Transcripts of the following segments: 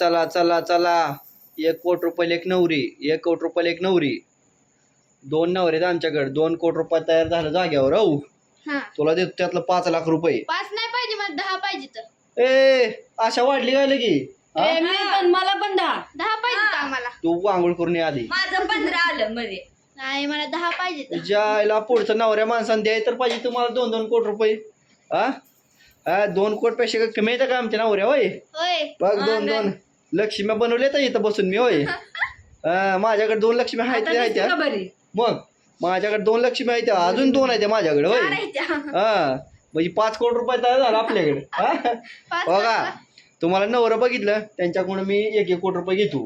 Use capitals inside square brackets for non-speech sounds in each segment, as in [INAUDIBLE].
चला चला चला. एक कोट रुपयाला एक नवरी एक कोट रुपयाला एक नवरी. दोन नवरे आहेत आमच्याकडे. दोन कोट रुपये तयार झालं जाग्यावर औ. हा. तुला देतो त्यातलं पाच लाख रुपये. पाच नाही पाहिजे मला दहा पाहिजे तर. ए आशा वाढली काय लगी? हा? ए, मी पण मला पण दहा. दहा पाहिजे तर आम्हाला? तू आंघोळ करून ये आधी. माझं पंधरा आलं मध्ये. नाही मला दहा पाहिजे तर. ज्याला पुढचं नवऱ्या माणसाने द्याय तर पाहिजे तुम्हाला दोन दोन कोट रुपये. हा? हा दोन कोट पैसे काय कमी येतं का आमच्या नवऱ्या होय? होय. बघ दोन दोन. लक्ष्म्या बनवल्या तर इथं बसून मी होय [LAUGHS] माझ्याकडे दोन लक्ष्मी आहेत त्या आहेत का त्या. बरी मग माझ्याकडे दोन लक्ष्मी आहेत त्या. अजून दोन आहेत त्या माझ्याकडे होय हा म्हणजे पाच कोटी रुपये तयार झाला आपल्याकडे हा? बघा. तुम्हाला नवरं बघितलं त्यांच्याकडून मी एक एक कोटी रुपये घेतो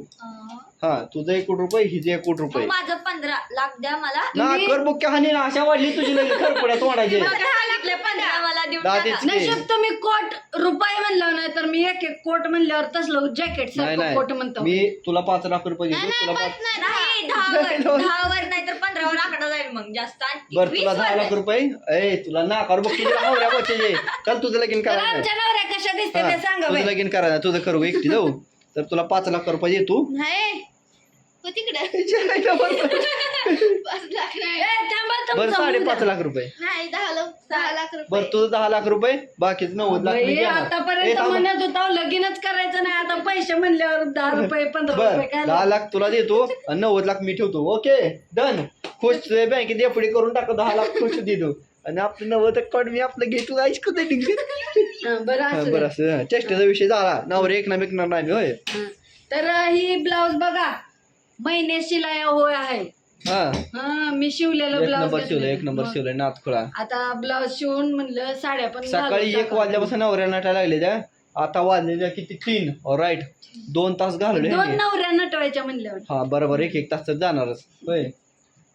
हा तुझं एक कोटी रुपये हिचं एक कोटी रुपये. माझं पंधरा लाख द्या मला. ना कर बुक्या हानी ना अशा वाढली तुझी लगेच तोंडाचे. सांगितलं पंधरा मला देऊन दादीच टाका. की. नशीब तुम्ही कोट रुपये म्हणलं नाही तर मी एक एक कोट म्हणल्यावर तसलं जॅकेट नाही सारखं कोट नाही म्हणतो. मी तुला पाच लाख रुपये नाही घेतो तुला नाही पाच पाच नाही दहा. दहावर दहावर नाही. तर पंधरावर आकडा जाईल मग जास्त. बर तुला वीसवर दहा लाख जाईल. रुपये? ए तुला नाकार बघ नवऱ्या बच्चे चल तुझं लगीन तर करायचं आमच्या नवऱ्या कशा दिसते हा, ते सांगा तुझं बाई. लगीन करायचं तुझं करू एकटी जाऊ. तर तुला पाच लाख रुपये पाच लाख नाही. [LAUGHS] ए, थांबा बरं साडेपाच. लाख रुपये. नाही दहा लाख दहा लाख बरं रुपये तुझं दहा लाख रुपये बाकीच नव्वद लाख मी बाई, देणार. ए, आतापर्यंत थांब. म्हणत होता लगीनच करायचं नाही. आता पैसे म्हणल्यावर दहा रुपये पंधरा बर रुपये काय दहा लाख तुला देतो आणि नव्वद लाख मी ठेवतो. Okay done. खुश तुझ्या बँकेत एफडी करून टाकतो दहा लाख खुश देतो. आणि आपलं नव्वद कट मी आपलं घेतो ऐकू दे. [LAUGHS] हा, बरं असू बरं द्या. असं चेष्टेचा विषय झाला. नवरे एक ना विकणार नाही मी होय. हा. तर ही ब्लाऊज बघा. महिने शिलाया होय आहे. हा. हा मी शिवलेलं एक नंबर शिवलं एक नंबर शिवलंय नाथ खुळा आता ब्लाऊज शिवून म्हणलं साड्या पण सकाळी घालून एक. वाजल्यापासून नवऱ्या नाटा लागले त्या. आता वाजलेल्या किती? तीन. राईट दोन तास घालवले. दोन ह्यांनी. नवऱ्या नटवायच्या म्हणल्यावर. हा बरोबर. एक एक तास तर जाणारच. होय.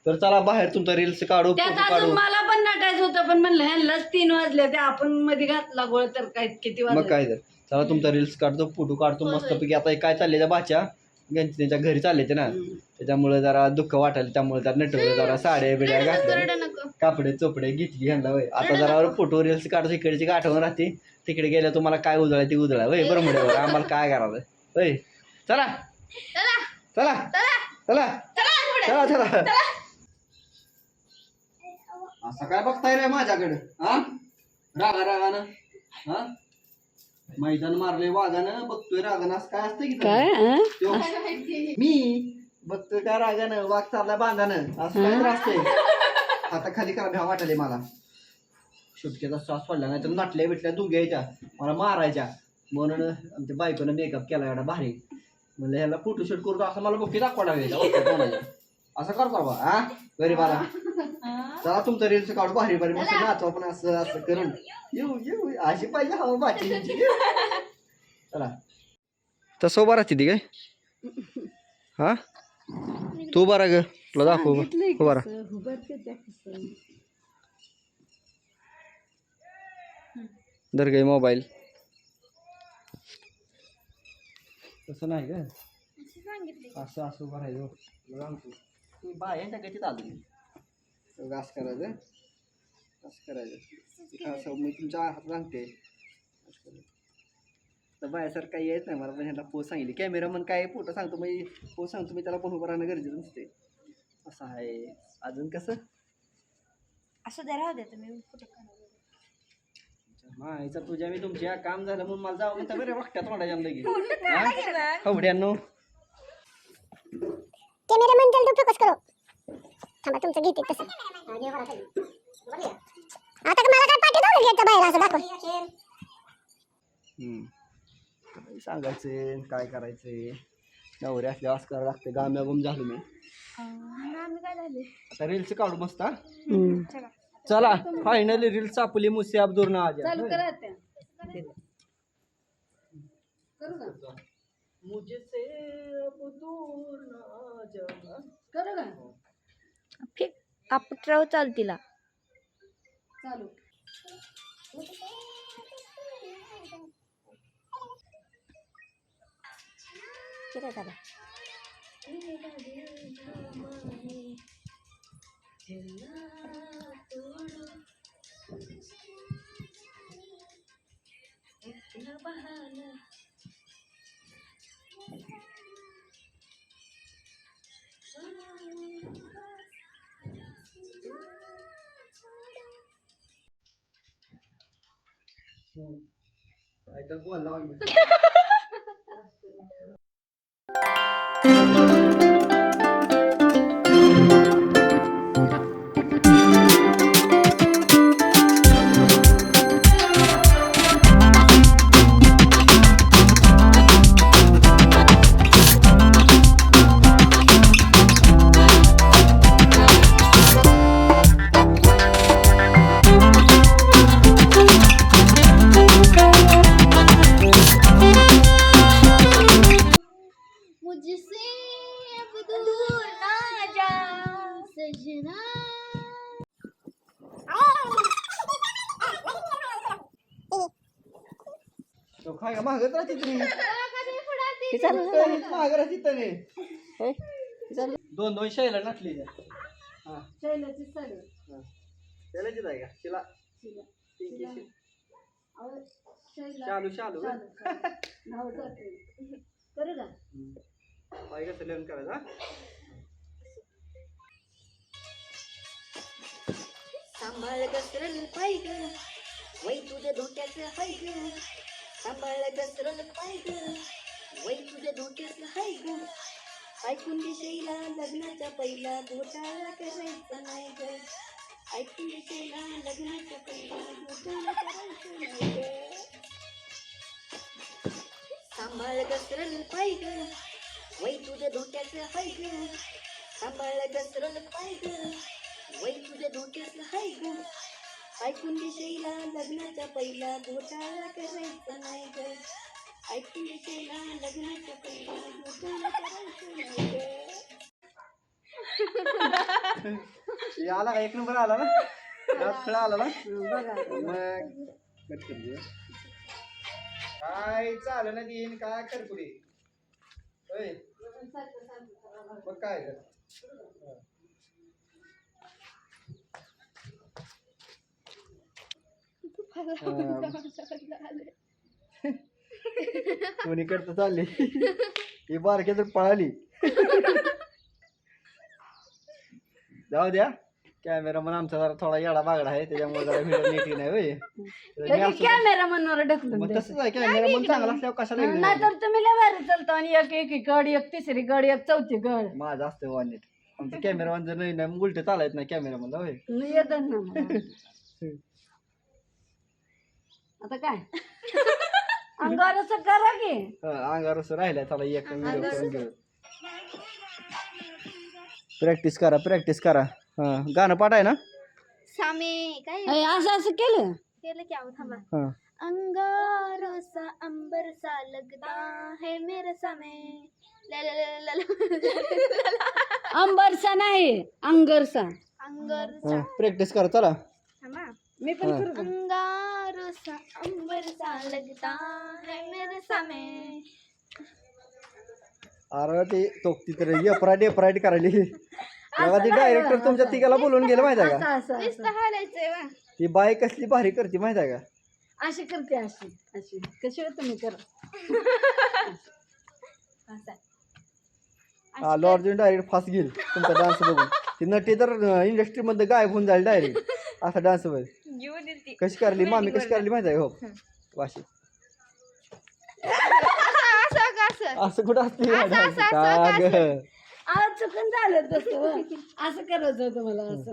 तर चला बाहेर तुमचा रील्स काढू त्यात फोटो अजून काढू. मला पण नटायचं होतं पण म्हणलं ह्यांनाच तीन वाजले ते. आपण मध्ये घातला गोळ तर काय किती मग वाजले? काय तर. चला तुमचा रील्स काढतो फोटो काढतो मस्तपैकी. आता हे काय चालले त्या बाच्या त्यांच्या घरी चालले ते ना. त्याच्यामुळे जरा दुःख वाटायला त्यामुळे जरा नटवलं जरा साड्या बिड्या घातल्या. नको. कापडे चोपडे घेतली घ्यायला वय आता जरा फोटो रील्स काढतो इकडची आठवण राहते. तिकडे गेल्या तुम्हाला काय उजळा ते उजळा वय बरं म्हणलं आम्हाला काय करायचं वय चला. चला. चला. चला. चला चला. चला. असं काय बघताय रे माझ्याकडे? हा? रागा रागानं? हा? मैदान मारले वाघानं. बघतोय रागानं असं काय असतं की काय? त्यो- मी बघतोय काय रागानं वाघ चाललाय बांधानं. असं काय तर असतंय. आता खाली करा भ्या वाटायले मला. सुटकेचा श्वास पडला नाही तर नटल्या बिटल्या दुग्या यायच्या मला मारायच्या. म्हणून आमच्या बायकोनं मेकअप केला एवढा भारी. म्हणलं ह्याला फोटोशूट करू असं मला बुकी दाखवा असं करतो बा हा? गरीबाला. चला तुमचं रील्स काढू भारी भारी मस्त नाचवा पण असं असं करून. येऊ येऊ अशी पाहिजे हवा बाची चला. तसं उभा राहते ती काय? हा? तू बरा ग. तुला दाखव उभा राहा. धर गे मोबाईल. तसं नाही का असं असं उभं राहायचं बायांच्या गतीत आलो. असं करायचं. असं करायचं. असं मी तुमच्या हात सांगते असं करायचं. तर बायासारखं काही येत नाही. मला पण ह्याला पोच सांगितली. कॅमेरामन काय फोटो सांगतो मी पोच सांगतो मी त्याला पण उभं राहणं गरजेचं नसते. असं आहे. अजून कसं? असं द्या राहू द्या तुम्ही फोटो काढा. मायचा तुझ्या मी तुमच्या काम झालं म्हणून मला जाऊ म्हणता बरं वाटत्या तोंडाच्या लगेच खवड्यांनो कॅमेरामॅन जल्दी फोकस करो. थांबा तुमचं घेते तसं. आता का मला काय पाठी बाहेर असं दाखव हम्म. काय सांगायचं काय करायचं? नवरे असल्या असं करावं लागतं गाम्यागम झालो मी. झाले? आता रील्स काढू मस्त हा? चला. फायनली रील्स आपली मुसे अब्दुल ना आज चालू करा त्या करू का? मुझे से अब दूर ना जाना करू का? फिक आपट्राव चाल तिला. चालू. I don't want to lie with you. [LAUGHS] तो काय का मागत राहते हे चालू राहते होय? हे चालू दोन दोन शैला नटली हा. शैलाची त्याला जिथं आहे का? तिला शिला. पिंकी शे- अहो, शैला. शालू शालू. चालू, चालू. नाव जाते. करू का? बाई कसं लग्न करायचं हा? सांभाळ घसरल पाय ग वै तुझ्या धोक्याचं हाय ग सांभाळ घसरल पाय ग वै तुझ्या धोक्याचं हाय ग ऐकून दिशेला लग्नाच्या पहिला घोटाळा करायचा नाही ग. ऐकून दिशेला लग्नाच्या पहिला घोटाळा करायचा नाही ग. सांभाळ घसरल पाय ग वै तुझ्या धोक्याचं हाय ग सांभाळ घसरल पाय ग वै तुझ्या धोक्याचं हाय ग ऐकून दिशेला लग्नाच्या पहिला घोटाळा करायचा नाही ग. ऐकून दिशेला लग्नाच्या पहिला घोटाळा करायचा नाही ग. आला का? एक नंबर आला ना? खळा आला ना? बघा. मग कट कर दे. काय चाललं ना दिन? काय करपुडी होय. मग काय कर [LAUGHS] कोणी करत चालली? ही बारक्या तर पळाली. जाऊ द्या. कॅमेरा मन आमचा जरा थोडा येडा बागडा आहे त्याच्यामुळे जरा व्हिडिओ नीट नाही होय. तर मी असं- कॅमेरा मनवर ढकलून मग तसंच आहे कॅमेरा मन चांगला असल्यावर कशाला video नाही तर तुम्ही लय भारी चालतो आणि एक एक गड एक तिसरी गड एक चौथी गड. माझं असतं वन नीट आमचं कॅमेरामॅन जर नाही ना उलट चालत नाही कॅमेरामॅन होय. येत ना मला. आता काय? [LAUGHS] अंगावर असं करा की. हा, अंगावर असं राहिलाय चला एक प्रॅक्टिस करा प्रॅक्टिस करा. हा गाणं पाठ आहे ना? सामे काय? असं असं केलं? केलं की आहो थांबा. हा. अंगारों सा अंबर सा लगता है मेरा समय ला ला ला ला ला ला. अंबरसा नाही अंगरसा अंगार प्रॅक्टिस करा चला. थांबा. मी पण. करू का? अंगारों सा अंबर सा लगता है मेरा समय अरे ते तो तिथे एपरा डेपराईट करायली तेव्हा ती डायरेक्टर तुमच्या तिघाला बोलून गेलं माहिती आहे का? असं असं. नुसतं हालायचंय वा ती बाई कसली भारी करते माहिती आहे का? अशी करते अशी अशी. कशी होत तुम्ही करा? असं. हा लॉर्ड अर्जुन डायरेक्ट फास्ट घेईल तुमचा डान्स बघून. ती नटी तर इंडस्ट्री मध्ये गायब होऊन जाईल डायरेक्ट असा डान्समध्ये कशी करली? मामी कशी करली माहिती आहे का? हो. वाशी. असं कुठं असते? असं, असं, असं, का असं. गं? आज चुकून झालं तसं हो. असं करायचं होतं मला असं.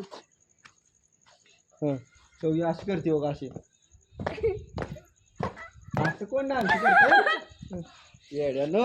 हं. तो ही अशी करते बघा अशी. [LAUGHS] असं कोण डान्स करतो? येड्यानं.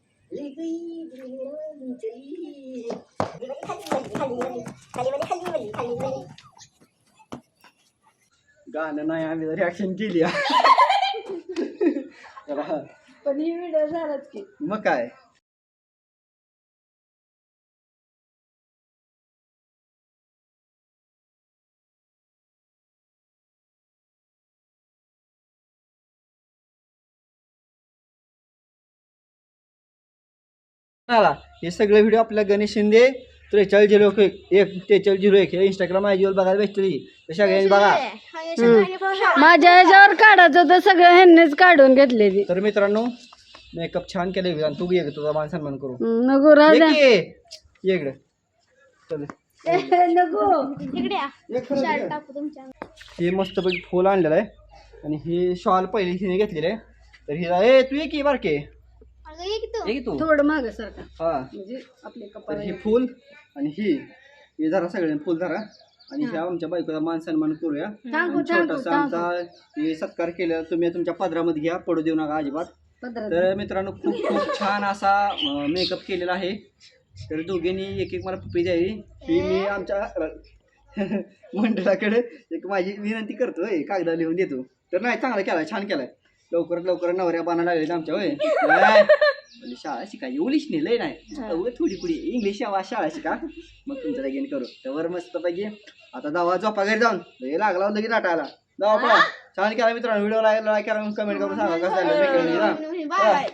गाणं नाही आम्ही रिॲक्शन केली. [LAUGHS] [LAUGHS] जरा. पण ही व्हिडिओ झालाच की. मग काय? आला हे सगळे व्हिडिओ आपल्या गणेश शिंदे त्रेचाळीस झिरो एक एक त्रेचाळीस झिरो एक हे इंस्टाग्राम आय जीवर बघायला भेटली तर सगळ्यांनी बघा. माझ्या ह्याच्यावर काढायचं होतं सगळं ह्यांनीच काढून घेतले तर मित्रांनो मेकअप छान केले आणि तू ये ग, तुझा मान सन्मान करू. नको राजा ये की. ये इकडे. चल. [LAUGHS] नको. इकडे या. हे मस्तपैकी फुल आणलेलं आहे. आणि हे शॉल पहिली हिने घेतलेलं आहे. तर हिला ए तू ये की बारके? तू? थोडं माग सारखा हा. म्हणजे आपले तर कपाळ ही फुल आणि ही हे धरा सगळे फुल धरा. आणि ह्या आमच्या बायकोचा मान सन्मान करूया. थांबू आणि थांबू छोटासा थांबू आमचा हे सत्कार केला. तुम्ही तुमच्या पदरामध्ये घ्या. पडू देऊ नका अजिबात. पदरात. तर मित्रांनो खूप खूप छान असा मेकअप केलेला आहे. तर दोघींनी एक एक मला पप्पी द्यावी. ही मी आमच्या [LAUGHS] मंडळाकडे एक माझी विनंती करतोय. कागदा लिहून देतो. तर नाही चांगला केलाय छान केलाय. लवकरात लवकर नवऱ्या बाणा लागले आमच्या होय. [LAUGHS] म्हणलं शाळा शिका इंग्लिश नेलंय नाही. थोडी पुढे. इंग्लिश शाळा शाळा शिका. मग तुमचं लगीन करू. तर मस्त पैकी आता जावा झोपा घरी जाऊन. लगे लागला लगेच नाटायला जावा पळा. छान केला मित्रांनो. व्हिडिओ लाईक करा कमेंट करून सांगा कसं झालं. Bye bye.